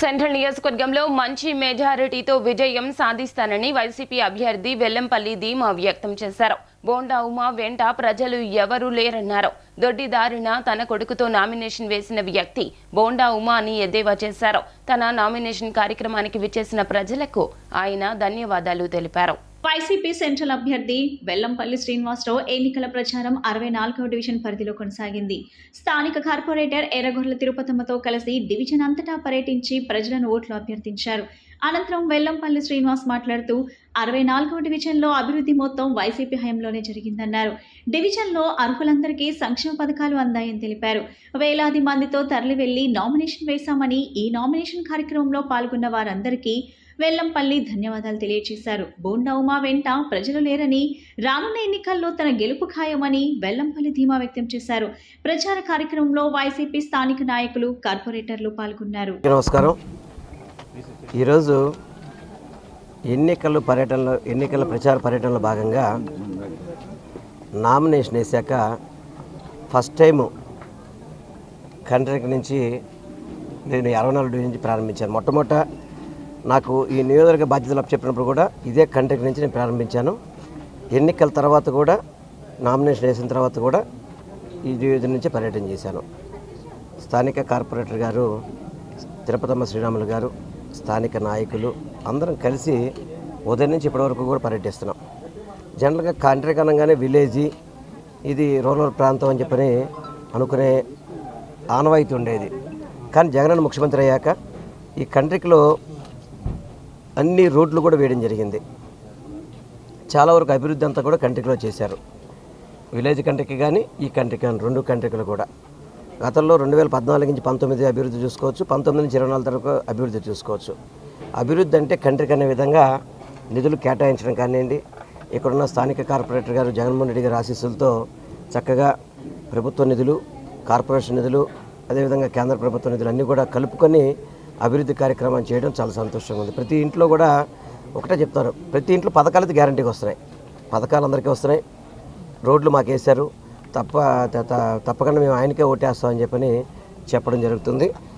Central నియోజకవర్గంలో మంచి మెజారిటీతో విజయం సాధిస్తానని వైసీపీ అభ్యర్థి వెల్లంపల్లి ధీమా వ్యక్తం చేశారు. బోండా ఉమా వెంట ప్రజలు ఎవరూ లేరన్నారు. దొడ్డిదారిన తన కొడుకుతో నామినేషన్ వేసిన వ్యక్తి బోండా ఉమా అని ఎద్దేవా చేశారు. తన నామినేషన్ కార్యక్రమానికి విచ్చేసిన ప్రజలకు ఆయన ధన్యవాదాలు తెలిపారు. వైసీపీ సెంట్రల్ అభ్యర్థి వెల్లంపల్లి శ్రీనివాసరావు ఎన్నికల ప్రచారం అరవై నాలుగవ డివిజన్ పరిధిలో కొనసాగింది. స్థానిక కార్పొరేటర్ ఎర్రగొర్ల తిరుపతమ్మతో కలిసి డివిజన్ అంతటా పర్యటించి ప్రజలను ఓట్లు అభ్యర్థించారు. అనంతరం వెల్లంపల్లి శ్రీనివాస్ మాట్లాడుతూ అరవై నాలుగవ డివిజన్లో అభివృద్ధి మొత్తం వైసీపీ హయంలోనే జరిగిందన్నారు. డివిజన్లో అర్హులందరికీ సంక్షేమ పథకాలు అందాయని తెలిపారు. వేలాది మందితో తరలి వెళ్ళి నామినేషన్ వేశామని ఈ నామినేషన్ కార్యక్రమంలో పాల్గొన్న వారందరికీ వెల్లంపల్లి ధన్యవాదాలు తెలియజేశారు. బోండా ఉమా వెంట ప్రజలు లేరని రానున్న ఎన్నికల్లో తన గెలుపు ఖాయమని వెల్లంపల్లి ధీమా వ్యక్తం చేశారు. ప్రచార కార్యక్రమంలో వైసీపీ స్థానిక నాయకులు కార్పొరేటర్లు పాల్గొన్నారు. నమస్కారం. ఈరోజు ఎన్నికల పర్యటనలో ఎన్నికల ప్రచార పర్యటనలో భాగంగా నామినేషన్ వేసాక ఫస్ట్ టైము కంట్రీకి నుంచి నేను ఇరవై నాలుగు నుంచి ప్రారంభించాను. మొట్టమొదట నాకు ఈ నియోజకవర్గ బాధ్యతలు చెప్పినప్పుడు కూడా ఇదే కంట్రీకి నుంచి నేను ప్రారంభించాను. ఎన్నికల తర్వాత కూడా నామినేషన్ వేసిన తర్వాత కూడా ఈ డివిజన్ నుంచి పర్యటన చేశాను. స్థానిక కార్పొరేటర్ గారు తిరుపతమ్మ శ్రీరాములు గారు స్థానిక నాయకులు అందరం కలిసి ఉదయం నుంచి ఇప్పటివరకు కూడా పర్యటిస్తున్నాం. జనరల్గా కాంట్రాక్ట్ అనగానే విలేజీ ఇది రూరల్ ప్రాంతం అని చెప్పని అనుకునే ఆనవాయితీ ఉండేది. కానీ జగనన్న ముఖ్యమంత్రి అయ్యాక ఈ కంట్రిక్లో అన్ని రోడ్లు కూడా వేయడం జరిగింది. చాలా వరకు అభివృద్ధి అంతా కూడా కంట్రీలో చేశారు. విలేజ్ కంట్రీకి కానీ ఈ కంట్రీకి కానీ రెండు కంట్రీలు కూడా. గతంలో రెండు వేల పద్నాలుగు నుంచి పంతొమ్మిది అభివృద్ధి చూసుకోవచ్చు పంతొమ్మిది నుంచి ఇరవై నాలుగు వరకు అభివృద్ధి చూసుకోవచ్చు. అభివృద్ధి అంటే కంట్రీకి అనే విధంగా నిధులు కేటాయించడం కానివ్వండి ఇక్కడున్న స్థానిక కార్పొరేటర్ గారు జగన్మోహన్ రెడ్డి గారి ఆశీస్సులతో చక్కగా ప్రభుత్వ నిధులు కార్పొరేషన్ నిధులు అదేవిధంగా కేంద్ర ప్రభుత్వ నిధులు అన్నీ కూడా కలుపుకొని అభివృద్ధి కార్యక్రమం చేయడం చాలా సంతోషంగా ఉంది. ప్రతి ఇంట్లో కూడా ఒకటే చెప్తారు. ప్రతి ఇంట్లో పథకాలకి గ్యారంటీగా వస్తున్నాయి. పథకాలు అందరికీ వస్తున్నాయి. రోడ్లు మాకు వేశారు. తప్ప త- తప్పకుండా మేము ఆయనకే ఓటేస్తామని చెప్పని చెప్పడం జరుగుతుంది.